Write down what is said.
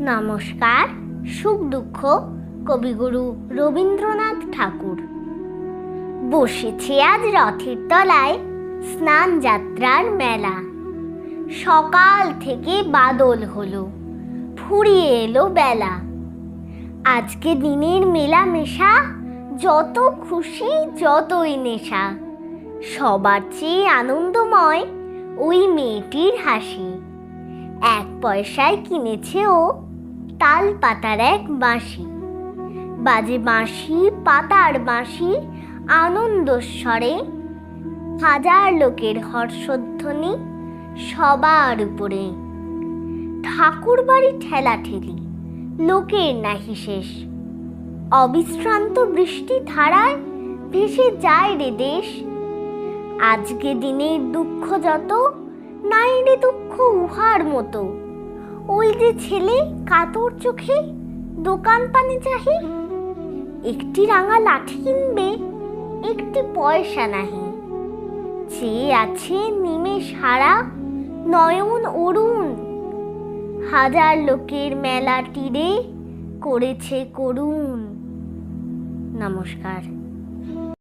নমস্কার, সুখ দুঃখ, কবিগুরু রবীন্দ্রনাথ ঠাকুর। বসেছে আজ রথের তলায় স্নান যাত্রার মেলা। সকাল থেকে বাদল হলো, ফুরিয়ে এলো বেলা। আজকে দিনের মেলামেশা, যত খুশি যতই নেশা। সবার চেয়ে আনন্দময় ওই মেয়েটির হাসি। এক পয়সায় কিনেছে ও তাল পাতার এক বাঁশি। বাজে বাঁশি, পাতার বাঁশি, আনন্দস্বরে হাজার লোকের হর্ষধ্বনি সবার উপরে। ঠাকুর বাড়ি ঠেলা ঠেলি লোকের নাহি শেষ। অবিশ্রান্ত বৃষ্টি ধারায় ভেসে যায় রে দেশ। আজকে দিনের দুঃখ যত, নাই রে দুঃখ উহার মতো। ওই যে ছেলে কাতর চোখে দোকান পানে চাহি। একটি রাঙা লাঠি কিনবে, একটি পয়সা নাহি। চেয়ে আছে নিমেষ সারা নয়ন অরুণ। হাজার লোকের মেলা তীরে করেছে করুণ। নমস্কার।